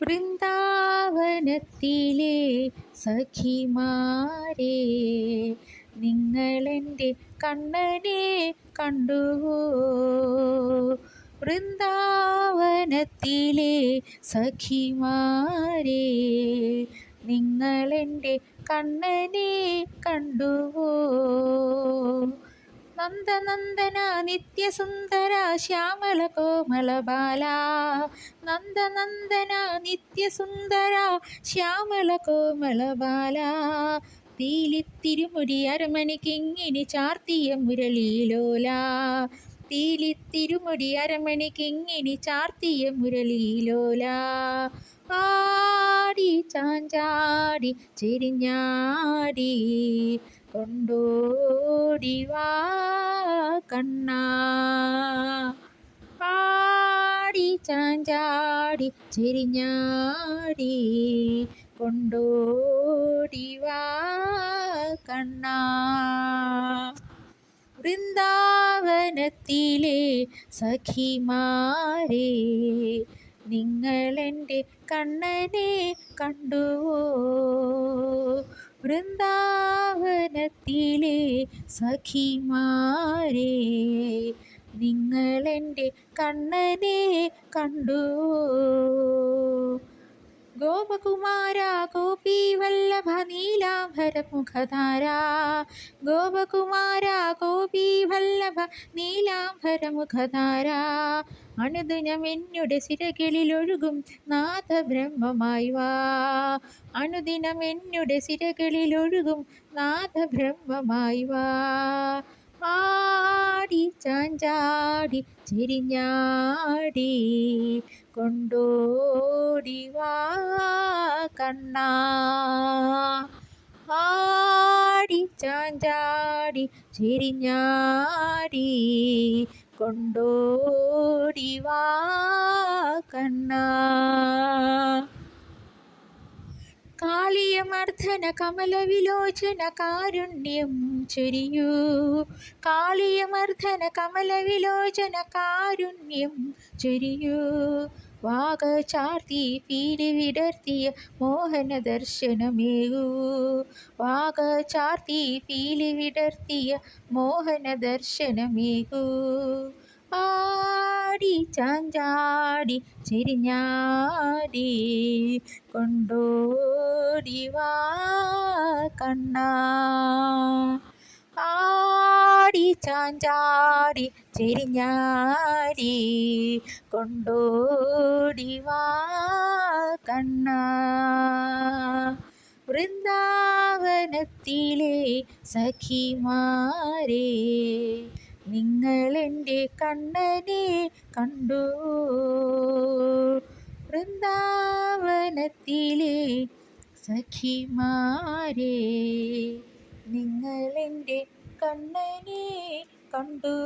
വൃന്ദാവനത്തിലെ സഖിമാരെ നിങ്ങളെന്റെ കണ്ണനെ കണ്ടുവോ? വൃന്ദാവനത്തിലെ സഖിമാരെ നിങ്ങളെന്റെ കണ്ണനെ കണ്ടുവോ? നന്ദനന്ദന നിത്യസുന്ദര ശ്യാമള കോമള ബാല. നന്ദനന്ദന നിത്യസുന്ദര ശ്യാമള കോമള ബാല. തീലിത്തിരുമുടി അരമണിക്കിങ്ങിനി ചാർത്തിയ മുരളീലോല. തീലിത്തിരുമുടി അരമണിക്കിങ്ങിനി ചാർത്തിയ മുരളീലോല. ആടി ചാഞ്ചാടി ചെരിഞ്ഞാടി കൊണ്ടോടി വാ കണ്ണ. ആടി ചാഞ്ചാടി ചെരിഞ്ഞാടി കൊണ്ടോടി വാ കണ്ണ. വൃന്ദാവനത്തിലെ സഖിമാരെ നിങ്ങളെന്റെ കണ്ണനെ കണ്ടുവോ? വൃന്ദാവനത്തിലെ സഖിമാരെ നിങ്ങളെന്റെ കണ്ണനെ കണ്ടുവോ ഗോപകുമാര ഗോപീ വല്ലഭ നീലാംബരമുഖധാര. ഗോപകുമാര ഗോപീ വല്ലഭ നീലാംബരമുഖധാര. അണുദിനം എന്നുടെ സിരകളിലൊഴുകും നാഥബ്രഹ്മമായി വാ. അണുദിനം എന്നുടെ സിരകളിലൊഴുകും നാഥബ്രഹ്മമായി വാ. ആടി ചാഞ്ചാടി ചെരിഞ്ഞാടി. കൊണ്ടോടി കണ്ണാ. ആടി ചാഞ്ചാടി ചെരിഞ്ഞാടി. കൊണ്ടോടിവാ കണ്ണാ കണ്ണ. കാളിയമർദ്ദന കമലവിലോചന കാരുണ്യം ചൊരിയൂ. കാളിയമർദ്ദന കമലവിലോചന കാരുണ്യം ചൊരിയൂ. വാക ചാർത്തി പീലി വിടർത്തിയ മോഹന ദർശനമേകൂ. വാഗചാർത്തി പീലി വിടർത്തിയ മോഹന ദർശനമേകൂ. ആടി ചാഞ്ചാടി ചെരിഞ്ഞാടി കൊണ്ടോടി വാ കണ്ണ. ആടി ചാഞ്ചാടി ചെരിഞ്ഞാടി കൊണ്ടോടി വാ കണ്ണ. വൃന്ദാവനത്തിലെ സഖിമാരെ നിങ്ങളെന്റെ കണ്ണനെ കണ്ടു. വൃന്ദാവനത്തിലെ സഖിമാരെ നിങ്ങളെന്റെ കണ്ണനെ കണ്ടു.